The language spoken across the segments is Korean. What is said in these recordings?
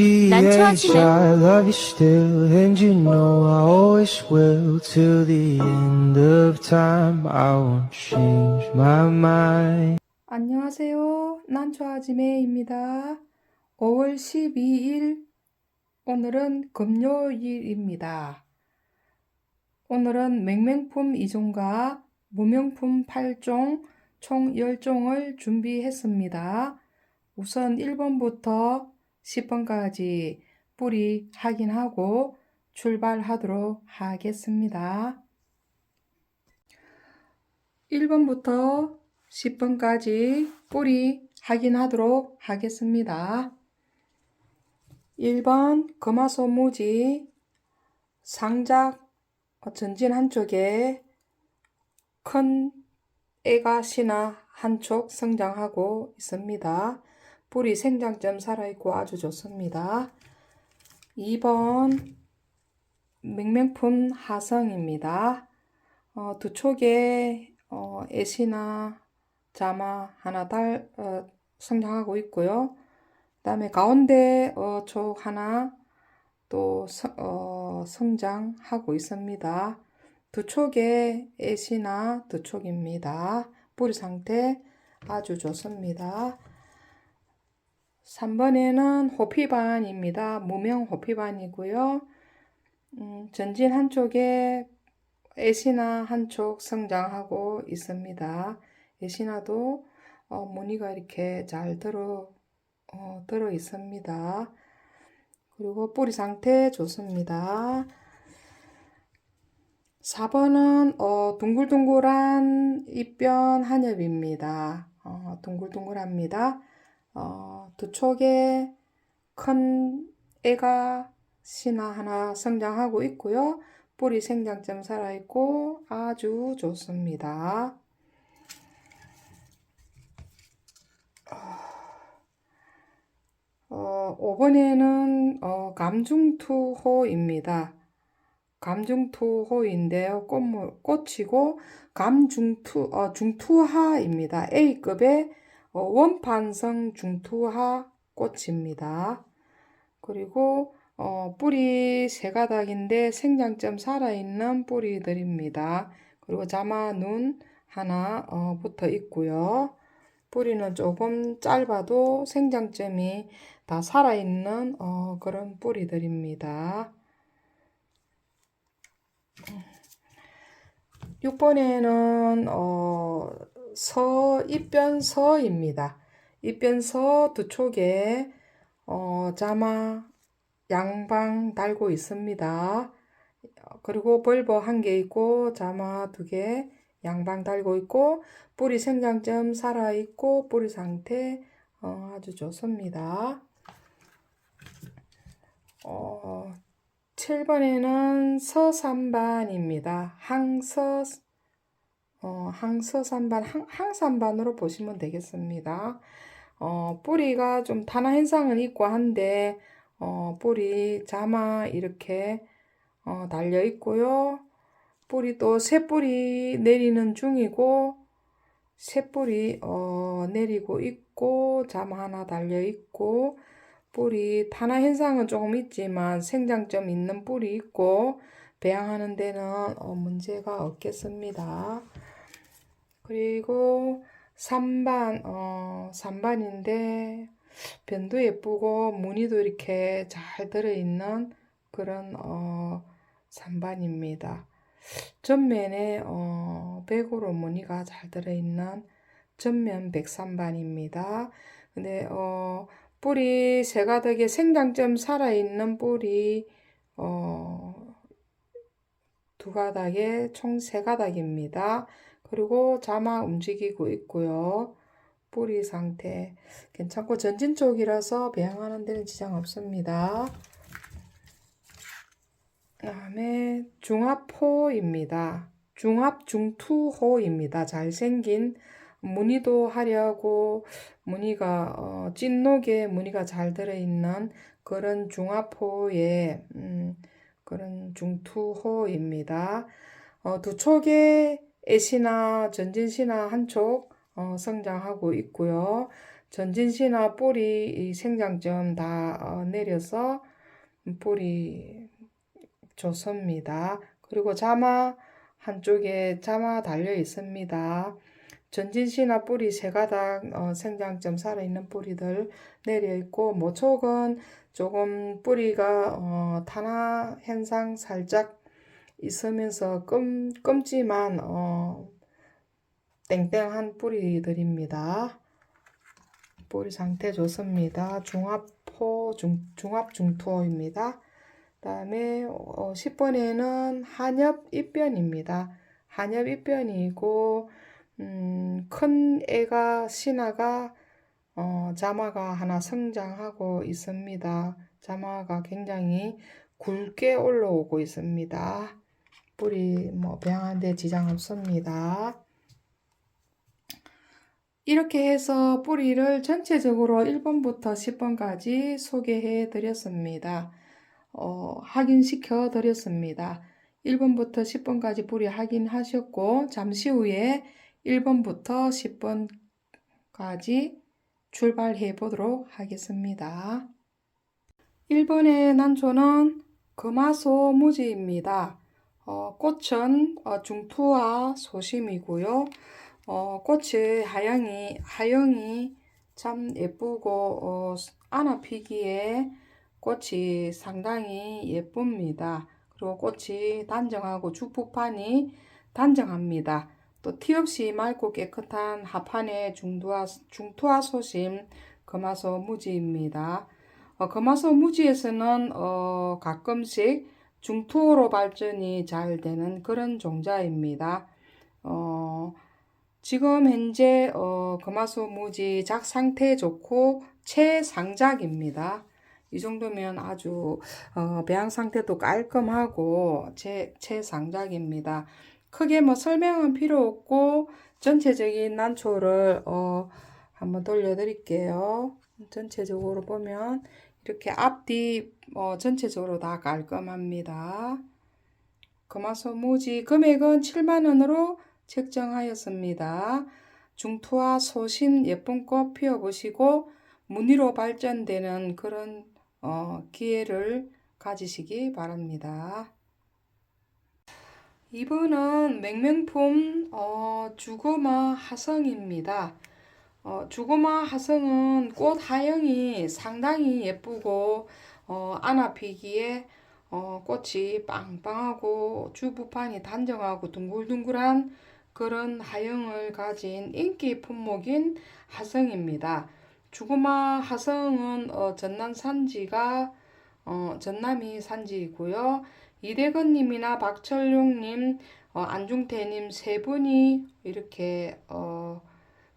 appreciation. I love you still, and you know I always will. Till the end of time, I won't change my mind. 안녕하세요. 난초아지매입니다. 5월 12일, 오늘은 금요일입니다. 오늘은 맹맹품 2종과 무명품 8종, 총 10종을 준비했습니다. 우선 1번부터 10번까지 뿌리 확인하고 출발하도록 하겠습니다. 1번부터 10번까지 뿌리 확인하도록 하겠습니다. 1번 금화소무지 상작 전진 한쪽에 큰 애가 신화 한쪽 성장하고 있습니다. 뿌리 생장점 살아있고 아주 좋습니다. 2번 맹맹품 하성입니다. 어, 두 촉에 어, 애시나 자마 하나 달 어, 성장하고 있고요. 그 다음에 가운데 어, 촉 하나 또 서, 어, 성장하고 있습니다. 두 촉에 애시나 두 촉입니다. 뿌리 상태 아주 좋습니다. 3번에는 호피반입니다. 무명 호피반이고요. 음, 전진 한쪽에 애시나 한쪽 성장하고 있습니다. 애시나도 어, 무늬가 이렇게 잘 들어 어, 들어 있습니다. 그리고 뿌리 상태 좋습니다. 4번은 어, 둥글둥글한 입변 한엽입니다. 어, 둥글둥글합니다. 어, 두 촉에 큰 애가 신화 하나 성장하고 있고요. 뿌리 생장점 살아있고 아주 좋습니다. 어, 5번에는 어, 감중투호입니다. 감중투호인데요. 꽃물, 꽃이고 감중투, 어, 중투하입니다. A급의 어, 원판성 중투하 꽃입니다. 그리고 어, 뿌리 세 가닥인데 생장점 살아있는 뿌리들입니다. 그리고 자마 눈 하나 어, 붙어 있고요. 뿌리는 조금 짧아도 생장점이 다 살아있는 어, 그런 뿌리들입니다. 6번에는 어, 서 입변서입니다. 입변서 두 촉에 어, 자마 양방 달고 있습니다. 그리고 벌버 한 개 있고 자마 두 개 양방 달고 있고 뿌리 생장점 살아 있고 뿌리 상태 어, 아주 좋습니다. 어, 7번에는 서산반입니다. 항서 어, 항서산반, 항, 항산반으로 보시면 되겠습니다. 어, 뿌리가 좀 탄화 현상은 있고 한데 어, 뿌리 자마 이렇게 어, 달려 있고요. 뿌리 또 새뿌리 내리는 중이고 새뿌리 어, 내리고 있고 자마 하나 달려 있고 뿌리 탄화 현상은 조금 있지만 생장점 있는 뿌리 있고 배양하는 데는 어, 문제가 없겠습니다. 그리고 3반, 어, 3반인데 변도 예쁘고 무늬도 이렇게 잘 들어있는 그런 어, 3반입니다. 전면에 어, 백으로 무늬가 잘 들어있는 전면 103반입니다. 근데 어, 뿌리 세 가닥에 생장점 살아있는 뿌리 어, 두 가닥에 총 세 가닥입니다. 그리고 자마 움직이고 있고요. 뿌리 상태 괜찮고 전진 쪽이라서 배양하는 데는 지장 없습니다. 다음에 중합호입니다. 중합 중투호입니다. 잘생긴 무늬도 화려하고 무늬가 어, 찐록에 무늬가 잘 들어있는 그런 중합호의 음, 그런 중투호입니다. 어, 두 촉에 애시나 전진시나 한쪽 어, 성장하고 있고요. 전진시나 뿌리 이 생장점 다 어, 내려서 뿌리 좋습니다. 그리고 자마 한쪽에 자마 달려 있습니다. 전진시나 뿌리 세 가닥 어, 생장점 살아있는 뿌리들 내려 있고 모촉은 조금 뿌리가 어, 탄화 현상 살짝 있으면서 끔, 끔지만 어, 땡땡한 뿌리들입니다. 뿌리 상태 좋습니다. 중합포 중, 중합 중토입니다. 그다음에 어, 10번에는 한엽 입변입니다. 한엽 입변이고 음, 큰 애가 신화가 어, 자마가 하나 성장하고 있습니다. 자마가 굉장히 굵게 올라오고 있습니다. 뿌리 뭐 배양하는데 지장 없습니다. 이렇게 해서 뿌리를 전체적으로 1번부터 10번까지 소개해 드렸습니다. 어, 확인시켜 드렸습니다. 1번부터 10번까지 뿌리 확인하셨고, 잠시 후에 1번부터 10번까지 출발해 보도록 하겠습니다. 1번의 난초는 금화소 무지입니다. 어, 꽃은 어, 중투와 소심이고요. 어, 꽃의 하양이, 하영이 참 예쁘고, 어, 안아 피기에 꽃이 상당히 예쁩니다. 그리고 꽃이 단정하고 주부판이 단정합니다. 또 티 없이 맑고 깨끗한 하판의 중투와, 중투와 소심 금화소 무지입니다. 어, 금화소 무지에서는 어, 가끔씩 중투로 발전이 잘 되는 그런 종자입니다. 어, 지금 현재 어, 금화소 무지 작 상태 좋고 최상작입니다. 이 정도면 아주 어, 배양 상태도 깔끔하고 제, 최상작입니다. 크게 뭐 설명은 필요 없고 전체적인 난초를 어, 한번 돌려드릴게요. 전체적으로 보면 이렇게 앞뒤 어, 전체적으로 다 깔끔합니다. 금화소 무지 금액은 7만원으로 책정하였습니다. 중투와 소심 예쁜 꽃 피워보시고 무늬로 발전되는 그런 어, 기회를 가지시기 바랍니다. 이번은 맹명품 어, 주거마 하성입니다. 어, 주거마 하성은 꽃 하영이 상당히 예쁘고 어, 안아 피기에 어, 꽃이 빵빵하고 주부판이 단정하고 둥글둥글한 그런 하영을 가진 인기 품목인 하성입니다. 주구마 하성은 어, 전남 산지가 어, 전남이 산지이고요. 이대건님이나 박철용님, 어, 안중태님 세 분이 이렇게 어,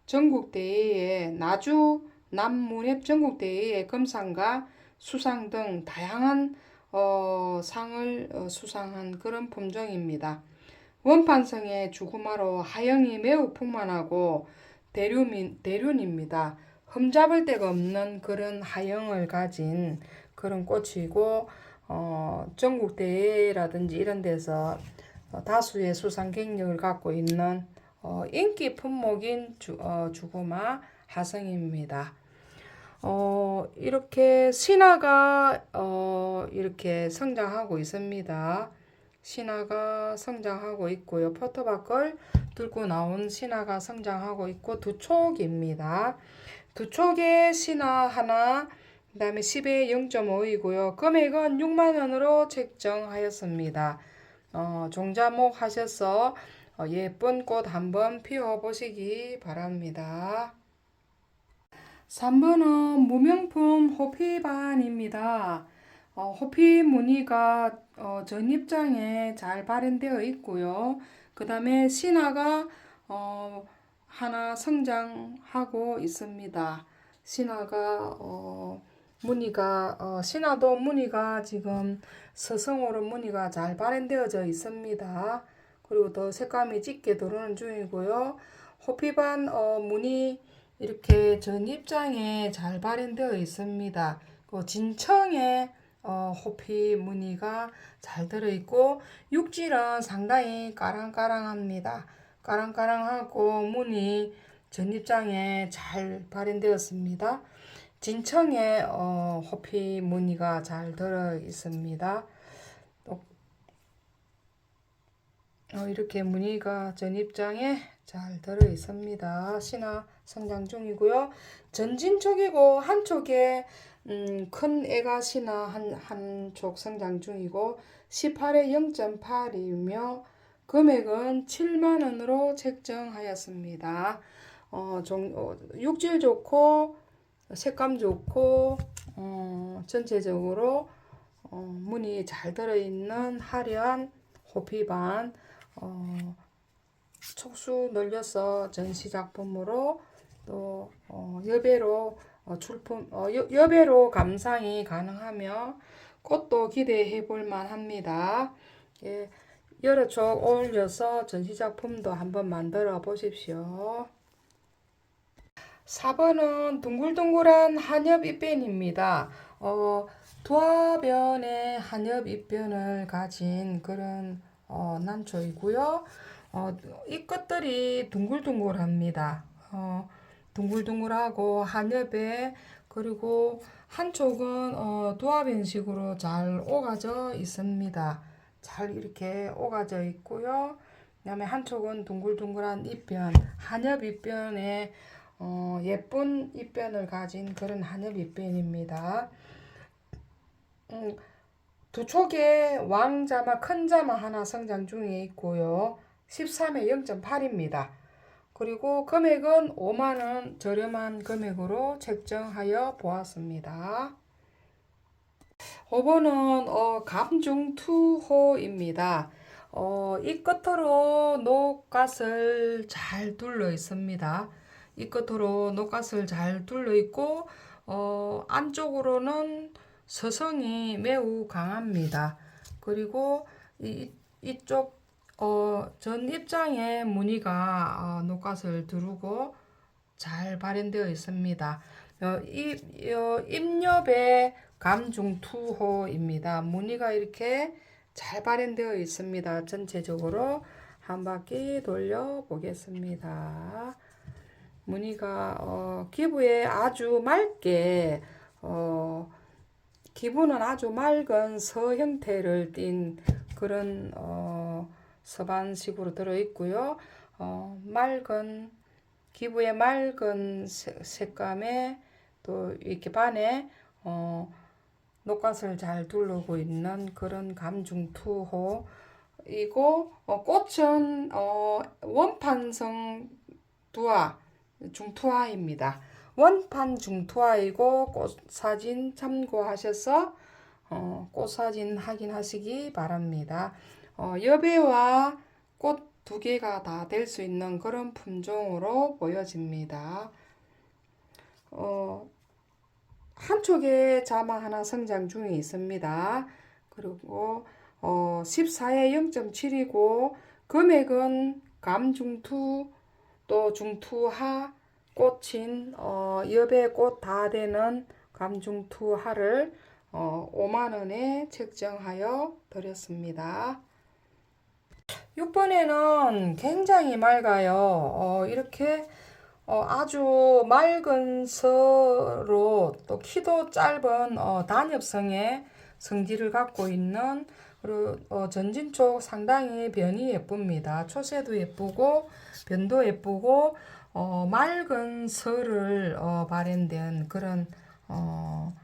전국 대회에 나주 남문협 전국 대회에 금상과 수상 등 다양한 어, 상을 어, 수상한 그런 품종입니다. 원판성의 주구마로 하영이 매우 풍만하고 대륜, 대륜입니다. 흠잡을 데가 없는 그런 하영을 가진 그런 꽃이고 어, 전국 대회라든지 이런 데서 어, 다수의 수상 경력을 갖고 있는 어, 인기 품목인 주, 어, 주구마 하성입니다. 어, 이렇게 신화가 어, 이렇게 성장하고 있습니다. 신화가 성장하고 있고요. 포토박을 뚫고 나온 신화가 성장하고 있고 두 촉입니다. 두 촉에 신화 하나, 그 다음에 10에 0.5이고요. 금액은 6만원으로 책정하였습니다. 어, 종자목 하셔서 어, 예쁜 꽃 한번 피워보시기 바랍니다. 3번은 무명품 호피반입니다. 어, 호피 무늬가 어, 전입장에 잘 발현되어 있고요. 그 다음에 신화가 어, 하나 성장하고 있습니다. 신화가 어, 무늬가 어, 신화도 무늬가 지금 서성으로 무늬가 잘 발현되어져 있습니다. 그리고 더 색감이 짙게 들어오는 중이고요. 호피반 어, 무늬 이렇게 전입장에 잘 발현되어 있습니다. 그 진청에 어, 호피 무늬가 잘 들어있고 육질은 상당히 까랑까랑합니다. 까랑까랑하고 무늬 전입장에 잘 발현되었습니다. 진청에 어, 호피 무늬가 잘 들어 있습니다. 또, 어, 이렇게 무늬가 전입장에 잘 들어 있습니다. 신화 성장 중이고요. 전진 쪽이고 한쪽에 음, 큰 애가 신화 한, 한쪽 성장 중이고 18에 0.8이며 금액은 7만 원으로 책정하였습니다. 어, 종, 어, 육질 좋고 색감 좋고 어, 전체적으로 어, 무늬 잘 들어있는 화려한 호피반 어, 촉수 늘려서 전시 작품으로 또 어, 여배로 어, 출품 어, 여, 여배로 감상이 가능하며 꽃도 기대해 볼 만 합니다. 예, 여러 쪽 올려서 전시 작품도 한번 만들어 보십시오. 4번은 둥글둥글한 한엽 잎변입니다. 어, 두화변의 한엽 잎변을 가진 그런 어, 난초이고요. 어, 이 끝들이 둥글둥글합니다. 어, 둥글둥글하고 한엽에 그리고 한쪽은 어, 두화변식으로 잘 오가져 있습니다. 잘 이렇게 오가져 있고요. 그 다음에 한쪽은 둥글둥글한 잎변, 한엽 잎변에 어, 예쁜 잎변을 가진 그런 한엽 잎변입니다. 음, 두 촉에 왕자마, 큰 자마 하나 성장 중에 있고요. 13에 0.8입니다. 그리고 금액은 5만원 저렴한 금액으로 책정하여 보았습니다. 5번은 어, 감중투호입니다. 어, 이 끝으로 녹갓을 잘 둘러 있습니다. 이 끝으로 녹갓을 잘 둘러 있고 어, 안쪽으로는 서성이 매우 강합니다. 그리고 이, 이쪽 어, 전 입장에 무늬가 어, 녹갓을 두르고 잘 발현되어 있습니다. 어, 이, 어, 입엽의 감중투호입니다. 무늬가 이렇게 잘 발현되어 있습니다. 전체적으로 한 바퀴 돌려 보겠습니다. 무늬가 어, 기부에 아주 맑게 어, 기부는 아주 맑은 서 형태를 띈 그런 어, 서반식으로 들어 있고요. 어, 맑은 기부의 맑은 색- 색감에 또 이렇게 반에 어, 녹갓을 잘 두르고 있는 그런 감중투호이고 어, 꽃은 어, 원판성 두화 중투화입니다. 원판 중투화이고 꽃 사진 참고하셔서 어, 꽃 사진 확인하시기 바랍니다. 어, 여배와 꽃 두 개가 다 될 수 있는 그런 품종으로 보여집니다. 어, 한쪽에 자마 하나 성장 중에 있습니다. 그리고 어, 14에 0.7이고 금액은 감중투 또 중투하 꽃인 어, 여배 꽃다 되는 감중투 하를 어, 5만 원에 책정하여 드렸습니다. 6번에는 굉장히 맑아요. 어, 이렇게 어, 아주 맑은 서로 또 키도 짧은 어, 단엽성의 성질을 갖고 있는 그리고 어, 전진 쪽 상당히 변이 예쁩니다. 초세도 예쁘고 변도 예쁘고 어, 맑은 설을 어, 발현된 그런 어,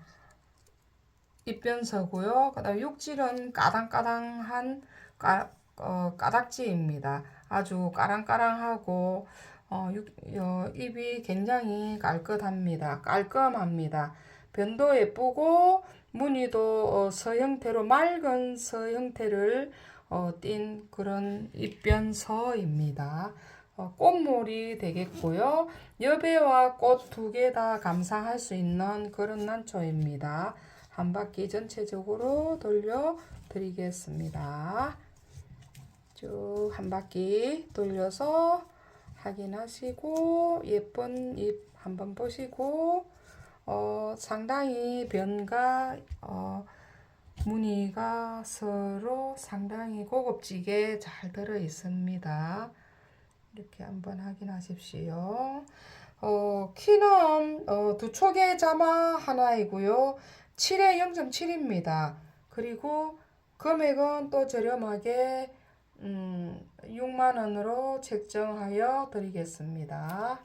입변서고요. 그다음 육질은 까당까당한 까, 어, 까닥지입니다. 아주 까랑까랑하고 어, 육, 어, 입이 굉장히 깔끔합니다. 깔끔합니다. 변도 예쁘고 무늬도 어, 서 형태로 맑은 서 형태를 어, 띈 그런 입변서입니다. 어, 꽃몰이 되겠고요. 여배와 꽃 두 개 다 감상할 수 있는 그런 난초입니다. 한 바퀴 전체적으로 돌려 드리겠습니다. 쭉 한 바퀴 돌려서 확인하시고 예쁜 잎 한번 보시고 어, 상당히 변과 어, 무늬가 서로 상당히 고급지게 잘 들어 있습니다. 이렇게 한번 확인하십시오. 어, 키는 어, 두 촉의 자마 하나이고요. 7에 0.7입니다. 그리고 금액은 또 저렴하게 음, 6만 원으로 책정하여 드리겠습니다.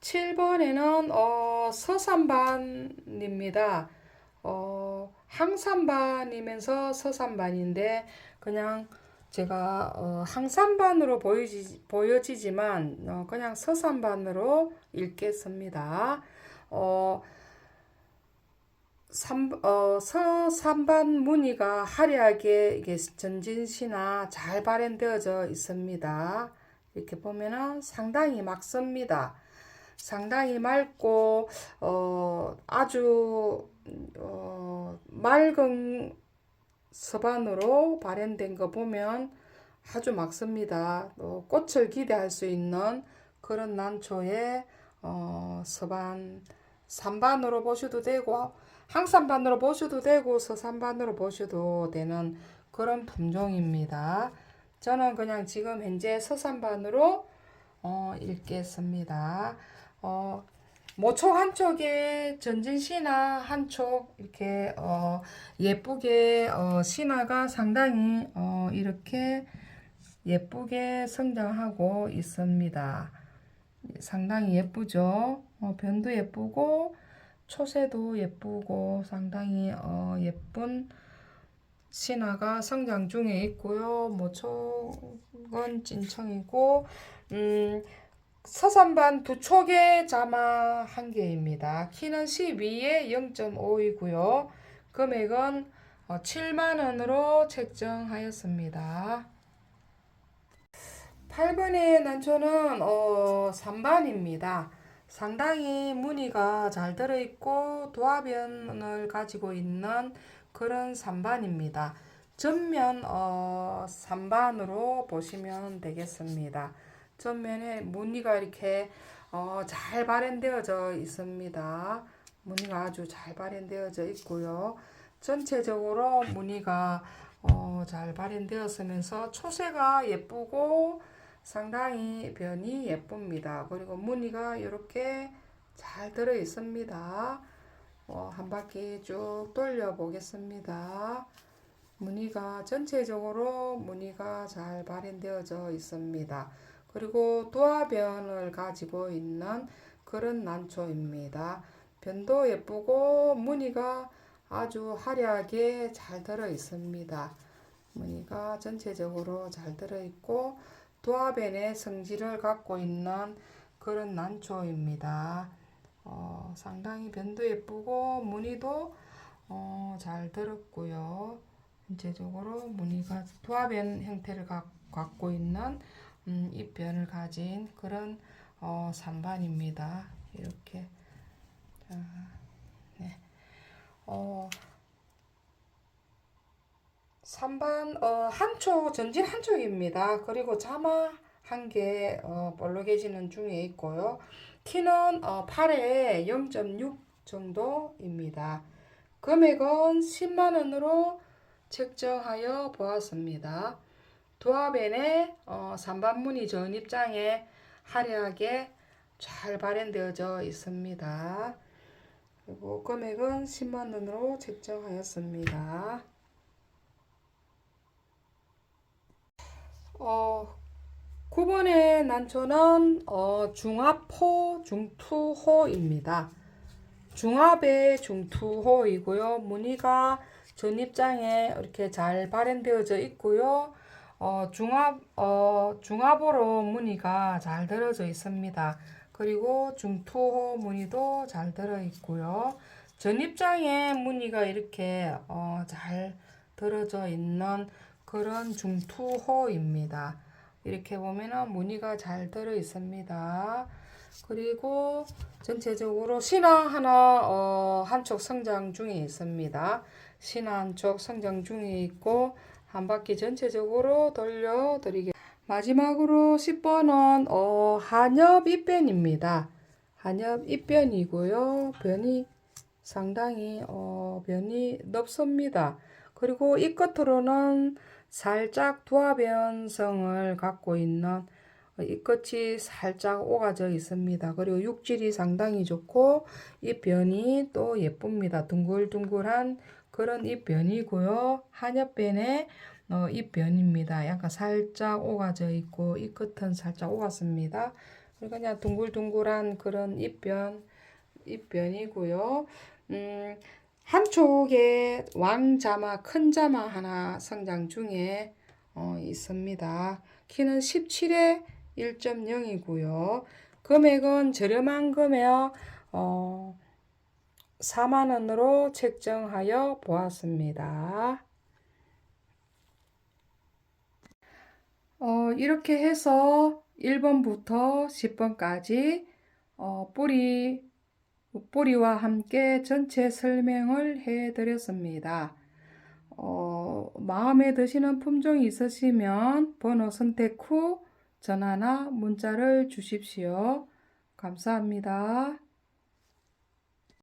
7번에는 어, 서산반입니다. 어, 항산반이면서 서산반인데 그냥 제가 어, 항산반으로 보여지, 보여지지만 어, 그냥 서산반으로 읽겠습니다. 어, 삼, 어, 서산반 무늬가 화려하게 이게 전진시나 잘 발현되어져 있습니다. 이렇게 보면은 상당히 맑습니다. 상당히 맑고 어, 아주 어, 맑은 서반으로 발현된 거 보면 아주 맑습니다. 어, 꽃을 기대할 수 있는 그런 난초의 어, 서반 산반으로 보셔도 되고 항산반으로 보셔도 되고 서산반으로 보셔도 되는 그런 품종입니다. 저는 그냥 지금 현재 서산반으로 어, 읽겠습니다. 어, 모촉 한쪽에 전진 신화 한쪽 이렇게 어, 예쁘게 어, 신화가 상당히 어, 이렇게 예쁘게 성장하고 있습니다. 상당히 예쁘죠. 어, 변도 예쁘고 초세도 예쁘고 상당히 어, 예쁜 신화가 성장 중에 있고요. 모촉은 찐청이고 음, 서산반 두 촉의 자마 한 개입니다. 키는 12에 0.5이고요. 금액은 7만 원으로 책정하였습니다. 8번의 난초는 어, 3반입니다. 상당히 무늬가 잘 들어있고 도화변을 가지고 있는 그런 3반입니다. 전면 어, 3반으로 보시면 되겠습니다. 전면에 무늬가 이렇게 어, 잘 발현되어져 있습니다. 무늬가 아주 잘 발현되어져 있고요. 전체적으로 무늬가 어, 잘 발현되었으면서 초세가 예쁘고 상당히 변이 예쁩니다. 그리고 무늬가 이렇게 잘 들어 있습니다. 어, 한 바퀴 쭉 돌려 보겠습니다. 무늬가 전체적으로 무늬가 잘 발현되어져 있습니다. 그리고 도화변을 가지고 있는 그런 난초입니다. 변도 예쁘고 무늬가 아주 화려하게 잘 들어 있습니다. 무늬가 전체적으로 잘 들어 있고 도화변의 성질을 갖고 있는 그런 난초입니다. 어, 상당히 변도 예쁘고 무늬도 어, 잘 들었고요. 전체적으로 무늬가 도화변 형태를 가, 갖고 있는 음, 잎변을 가진 그런 어, 산반입니다. 이렇게 자, 네. 어, 산반 어, 한쪽 전진 한쪽입니다. 그리고 자마 한개 어, 볼록해지는 중에 있고요. 키는 어, 8에 0.6 정도입니다. 금액은 10만 원으로 책정하여 보았습니다. 도화변의 어, 산반무늬 전입장에 화려하게 잘 발현되어져 있습니다. 그리고 금액은 10만 원으로 책정하였습니다. 어, 9번의 난초는 어, 중합호, 중투호입니다. 중합의 중투호이고요. 무늬가 전입장에 이렇게 잘 발현되어져 있고요. 어, 중합, 어, 중합으로 무늬가 잘 들어져 있습니다. 그리고 중투호 무늬도 잘 들어 있고요. 전입장에 무늬가 이렇게 어, 잘 들어져 있는 그런 중투호입니다. 이렇게 보면은 무늬가 잘 들어 있습니다. 그리고 전체적으로 신화 하나 어, 한쪽 성장 중에 있습니다. 신화 한쪽 성장 중에 있고 한 바퀴 전체적으로 돌려 드리겠습니다. 마지막으로 10번은 어, 한엽 입변입니다. 한엽 입변이고요. 변이 상당히 어, 변이 넓습니다. 그리고 이 끝으로는 살짝 도화변성을 갖고 있는 어, 잎끝이 살짝 오가져 있습니다. 그리고 육질이 상당히 좋고 잎변이 또 예쁩니다. 둥글둥글한 그런 잎변이고요. 한엽변의 어, 잎변입니다. 약간 살짝 오가져 있고 잎끝은 살짝 오갔습니다. 그리고 그냥 둥글둥글한 그런 잎변 잎변이고요. 음, 한쪽에 왕자마, 큰 자마 하나 성장 중에 어, 있습니다. 키는 17에 1.0이고요. 금액은 저렴한 금액 어, 4만 원으로 책정하여 보았습니다. 어, 이렇게 해서 1번부터 10번까지 어, 뿌리 뿌리와 함께 전체 설명을 해 드렸습니다. 어, 마음에 드시는 품종이 있으시면 번호 선택 후 전화나 문자를 주십시오. 감사합니다.